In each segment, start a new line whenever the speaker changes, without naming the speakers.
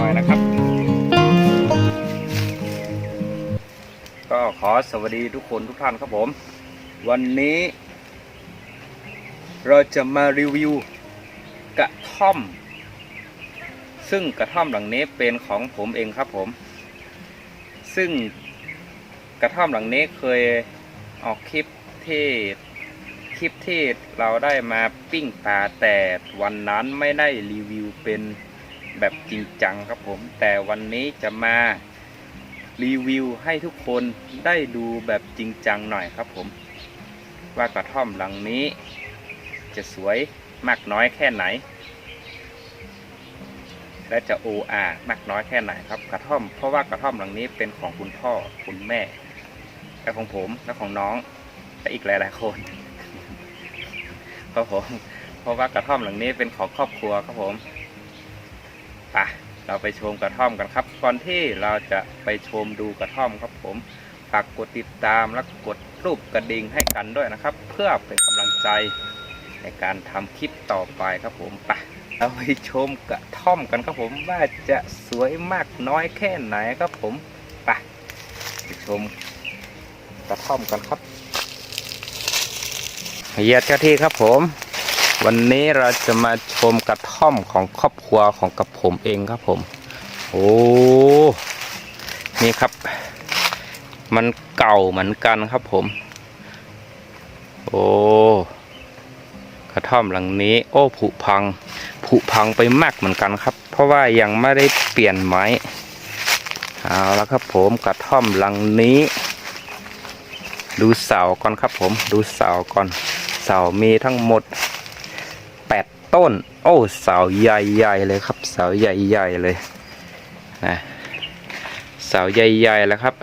หน่อยนะครับ ก็ขอสวัสดีทุกคนทุกท่านครับผม วันนี้ เราจะมารีวิวกระท่อม ซึ่งกระท่อมหลังนี้เป็นของผมเองครับผม ซึ่งกระท่อมหลังนี้เคยออกคลิปที่คลิปที่เราได้มาปิ้งปลาแต่วันนั้นไม่ได้รีวิวเป็น แบบจริงจังครับผม แต่วันนี้จะมารีวิวให้ทุกคนได้ดูแบบจริงจังหน่อยครับผม ว่ากระท่อมหลังนี้ จะสวยมากน้อยแค่ไหน และจะโออามากน้อยแค่ไหนครับกระท่อม เพราะว่ากระท่อมหลังนี้เป็นของคุณพ่อคุณแม่และของผมและของน้องและอีกหลายๆคนครับผมเพราะว่ากระท่อมหลังนี้เป็นของครอบครัวครับผม ปเราไปชมกระท่อมกันครับ ก่อนที่เราจะไปชมดูกระท่อมครับผมฝากกดติดตามและกดรูปกระดิ่งให้กันด้วยนะครับ เพื่อเป็นกำลังใจในการทำคลิปต่อไปครับผมไปเราไปชมกระท่อมกันครับผมว่าจะสวยมากน้อยแค่ไหนครับผมไปไปชมกระท่อมกันครับเยียดเจ้าที่ครับผม วันนี้เราจะมาชมกระท่อมของครอบครัวของกับผมเองครับผม โอ้นี่ครับ มันเก่าเหมือนกันครับผม โอ้กระท่อมหลังนี้ โอ้ผุพังผุพังไปมากเหมือนกันครับ เพราะว่ายังไม่ได้เปลี่ยนไม้เอาแล้วครับผมกระท่อมหลังนี้ ดูเสาก่อนครับผม ดูเสาก่อนเสามีทั้งหมด แปดต้น โอ้เสาใหญ่ๆเลยครับ เสาใหญ่ๆเลยนะเสาใหญ่ๆแล้วครับ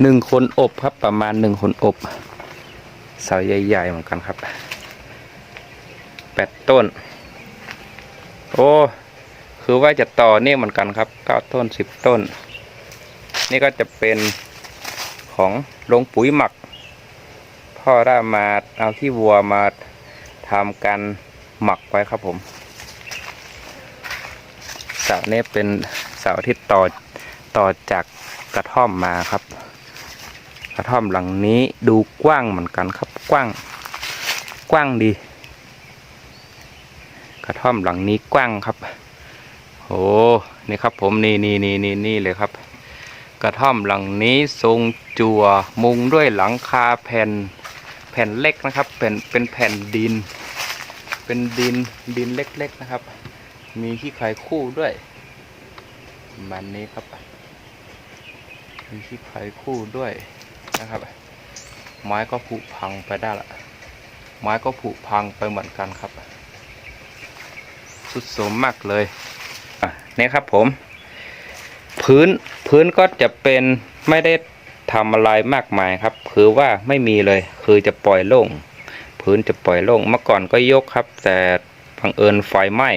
หนึ่งคนอบครับประมาณหนึ่งคนอบ เสาใหญ่ ๆ เหมือนกันครับแปดต้น โอ้คือว่าจะต่อเนี่ยเหมือนกันครับเก้าต้นสิบต้น นี่ก็จะเป็นของลงปุ๋ยหมัก พ่อได้มาเอาที่วัวมาทำการหมักไว้ครับผมเสานี้เป็นเสาที่ต่อต่อจากกระท่อมมาครับ กระท่อมหลังนี้ดูกว้างเหมือนกันครับกว้างกว้างดี กระท่อมหลังนี้กว้างครับโอ้นี่ครับผมนี่นี่นี่นี่นี่เลยครับ กระท่อมหลังนี้ทรงจัวมุงด้วยหลังคาแผ่น แผ่นเล็กนะครับเป็นเป็นแผ่นดิน เป็นดินดินเล็กๆนะครับ มีขี้ไครคู่ด้วยมันนี้ครับ มีขี้ไครคู่ด้วยนะครับ ไม้ก็ผุพังไปได้ละไม้ก็ผุพังไปเหมือนกันครับ สุดสมมากเลยอะนี่ครับผม พื้นพื้นก็จะเป็นไม่ได้ ทำอะไรมากมายครับ คือว่าไม่มีเลย คือจะปล่อยโล่งพื้นจะปล่อยโล่งเมื่อก่อนก็ยกครับ แต่บังเอิญไฟไหม้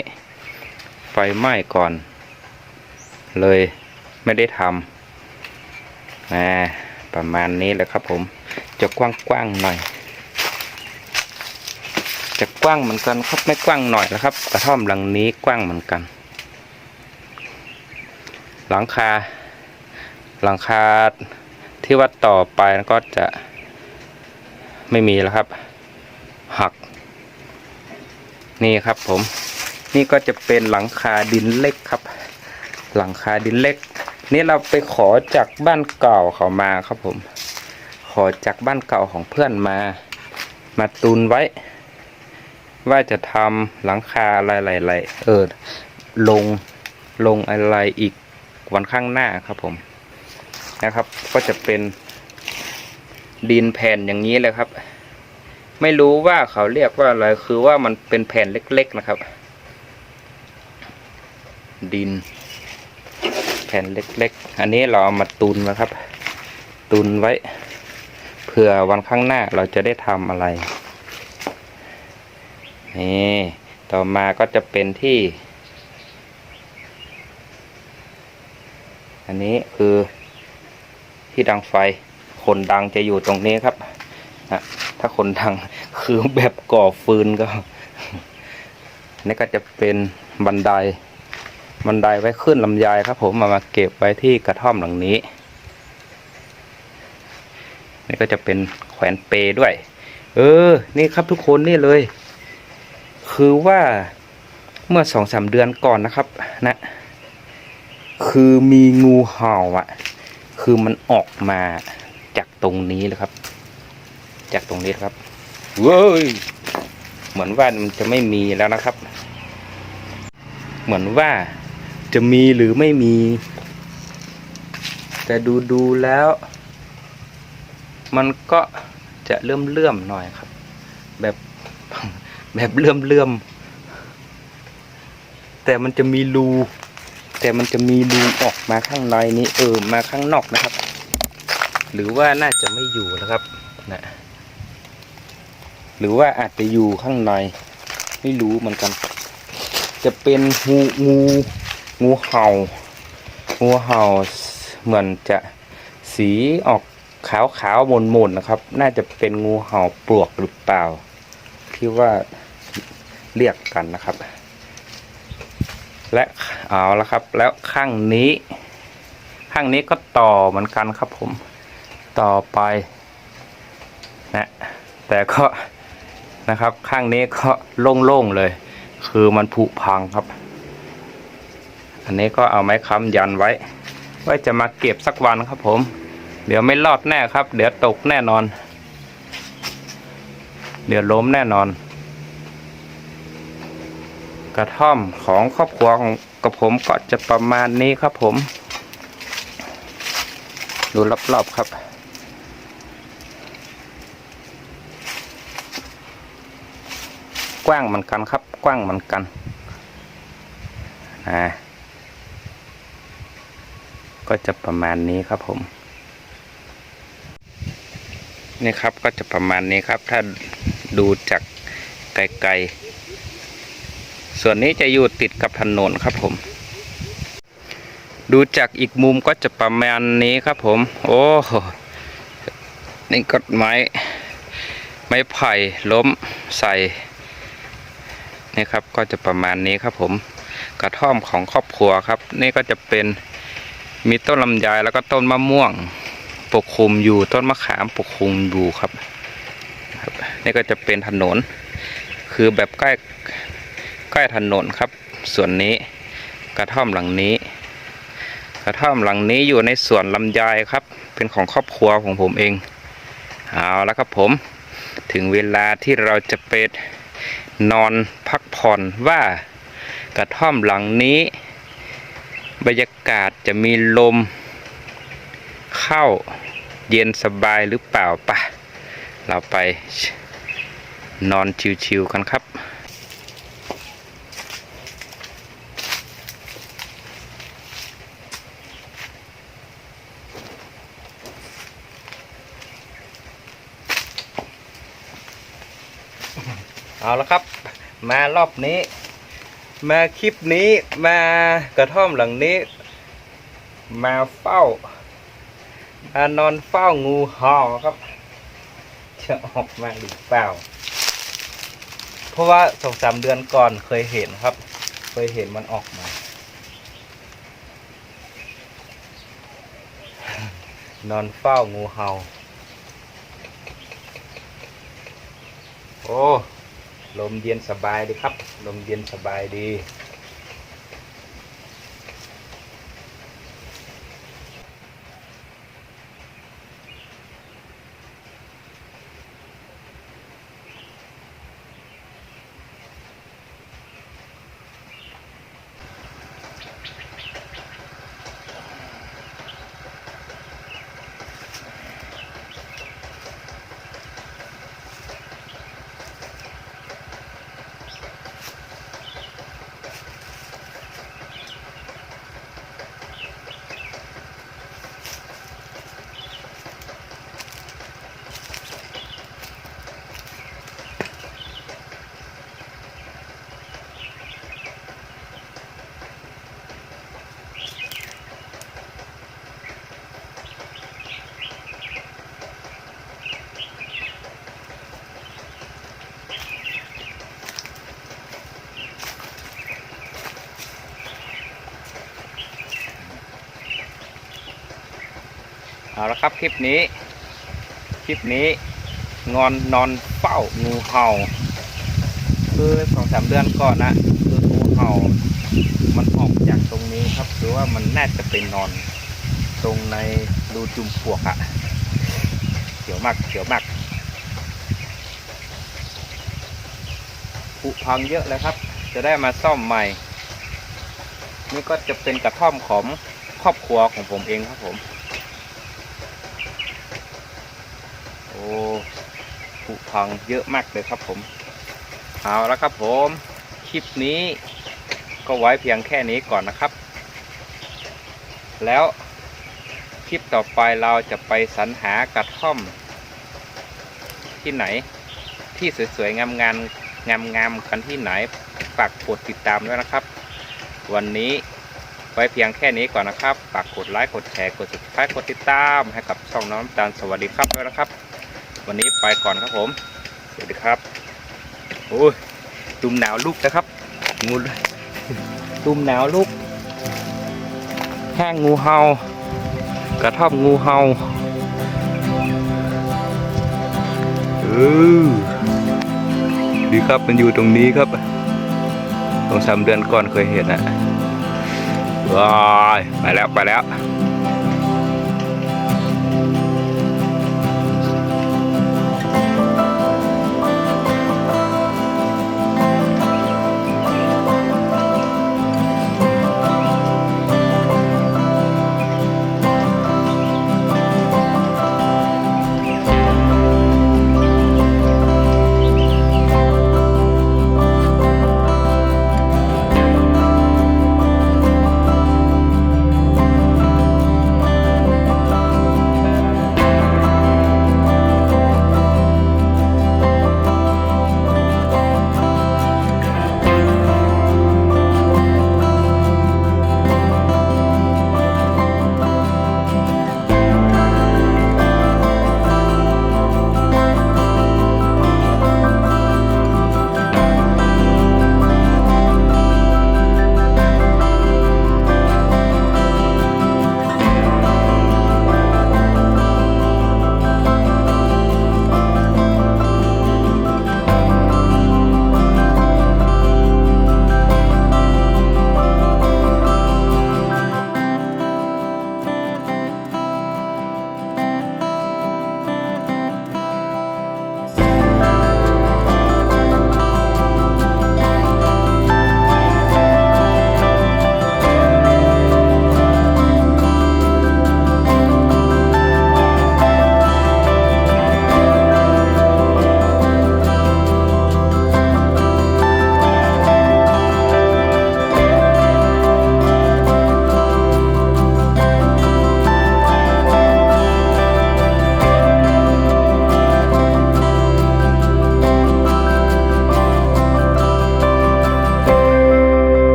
ไฟไหม้ก่อน เลยไม่ได้ทำนะประมาณนี้แหละครับผมจะกว้างๆหน่อย จะกว้างเหมือนกันครับไม่กว้างหน่อยนะครับ กระท่อมหลังนี้กว้างเหมือนกัน หลังคา หลังคา ที่ว่าต่อไปก็จะไม่มีแล้วครับ หัก นี่ครับผม นี่ก็จะเป็นหลังคาดินเล็กครับ หลังคาดินเล็ก นี่เราไปขอจากบ้านเก่าเขามาครับผม ขอจากบ้านเก่าของเพื่อนมา มาตุนไว้ ว่าจะทำหลังคาอะไรๆเออลงลงอะไรอีกวันข้างหน้าครับผม นะครับ ก็จะเป็นดินแผ่นอย่างนี้เลยครับ ไม่รู้ว่าเขาเรียกว่าอะไรคือว่ามันเป็นแผ่นเล็ก ๆนะครับ ดิน แผ่นเล็ก ๆ อันนี้เราเอามาตุนนะครับ ตุนไว้เผื่อวันข้างหน้าเราจะได้ทำอะไรนี่ต่อมาก็จะเป็นที่ อันนี้คือ ที่ดังไฟ คนดังจะอยู่ตรงนี้ครับนะถ้าคนดังคือแบบก่อฟืนก็ นี่ก็จะเป็นบันได บันไดไว้ขึ้นลำไยครับ ผมมามาเก็บไว้ที่กระท่อมหลังนี้ นี่ก็จะเป็นแขวนเปด้วย เออ นี่ครับทุกคนนี่เลย คือว่าเมื่อสองสามเดือนก่อนนะครับ นะ คือมีงูเห่าอะ คือมันออกมาจากตรงนี้เลยครับ จากตรงนี้ครับเว้ยเหมือนว่ามันจะไม่มีแล้วนะครับ เหมือนว่าจะมีหรือไม่มี แต่ดูดูแล้ว มันก็จะเลื่อมเลื่อมๆหน่อยครับ แบบแบบเลื่อมเลื่อมๆแต่มันจะมีรู แต่มันจะมีรูออกมาข้างในนี้เออมาข้างนอกนะครับ หรือว่าน่าจะไม่อยู่นะครับนะหรือว่าอาจจะอยู่ข้างใน ไม่รู้เหมือนกัน จะเป็นงูงูงูเห่างูเห่าเหมือนจะสีออกขาวขาวมนมนนะครับ น่าจะเป็นงูเห่าปลวกหรือเปล่า ที่ว่าเรียกกันนะครับ และเอาละครับ แล้วข้างนี้ ข้างนี้ก็ต่อเหมือนกันครับผม ต่อไปนะแต่ก็นะครับ ข้างนี้ก็โล่งๆเลย คือมันผุพังครับ อันนี้ก็เอาไม้ค้ำยันไว้ไว่าจะมาเก็บสักวันครับผม เดี๋ยวไม่รอดแน่ครับ เดี๋ยวตกแน่นอน เดี๋ยวล้มแน่นอน กระท่อมของครอบครัวของกับผมก็จะประมาณนี้ครับผม ดูรอบๆครับ กว้างเหมือนกันครับ กว้างเหมือนกันอ่าก็จะประมาณนี้ครับผม นี่ครับก็จะประมาณนี้ครับ ถ้าดูจากไกลๆ ส่วนนี้จะอยู่ติดกับถนนครับผม ดูจากอีกมุมก็จะประมาณนี้ครับผม โอ้นี่ก็ไม้ไม้ไผ่ล้มใส่นี่ครับก็จะประมาณนี้ครับผม กระท่อมของครอบครัวครับ นี่ก็จะเป็นมีต้นลำไยแล้วก็ต้นมะม่วงปกคลุมอยู่ต้นมะขามปกคลุมอยู่ครับครับนี่ก็จะเป็นถนน คือแบบใกล้ ใกล้ถนนครับ ส่วนนี้กระท่อมหลังนี้ กระท่อมหลังนี้อยู่ในสวนลำไยครับ เป็นของครอบครัวของผมเองเอาแล้วครับผมถึงเวลาที่เราจะไปนอนพักผ่อนว่ากระท่อมหลังนี้ บรรยากาศจะมีลม เข้าเย็นสบายหรือเปล่าปะเราไปนอนชิวๆกันครับ เอาละครับ มารอบนี้ มาคลิปนี้มากระท่อมหลังนี้ มาเฝ้ามานอนเฝ้างูห่าครับ จะออกมาหรือเปล่า เพราะว่าสองสามเดือนก่อนเคยเห็นครับ เคยเห็นมันออกมา นอนเฝ้างูเห่า โอ้ ลมเย็นสบายดีครับ ลมเย็นสบายดี เอาละครับคลิปนี้ คลิปนี้งอนนอนเฝ้างูเห่า คือสองสามเดือนก่อนนะคืองูเห่า มันออกจากตรงนี้ครับคือว่ามันน่าจะเป็นนอน ตรงในรูจุมปลวกอะเขียวมากเขียวมากผุพังเยอะเลยครับ จะได้มาซ่อมใหม่ นี่ก็จะเป็นกระท่อมของครอบครัวของผมเองครับผม โอ้ผุพังเยอะมากเลยครับผมเอาละครับผมคลิปนี้ก็ไว้เพียงแค่นี้ก่อนนะครับ แล้วคลิปต่อไปเราจะไปสรรหากระท่อม ที่ไหนที่สวยๆงามๆงามๆกันที่ไหนฝากกดติดตามด้วยนะครับ วันนี้ไว้เพียงแค่นี้ก่อนนะครับฝากกดไลค์กดแชร์กด subscribe กดติดตามให้กับช่องน้องตาลสวัสดีครับด้วยนะครับ วันนี้ไปก่อนครับผม สวัสดีครับ โอ้ยตุ่มหนาวลุกนะครับ งูตุ่มหนาวลุกแห้งงูเห่ากระท่อมงูเห่าเออดีครับมันอยู่ตรงนี้ครับสองสามเดือนก่อนเคยเห็นนะว้ายไปแล้วไปแล้ว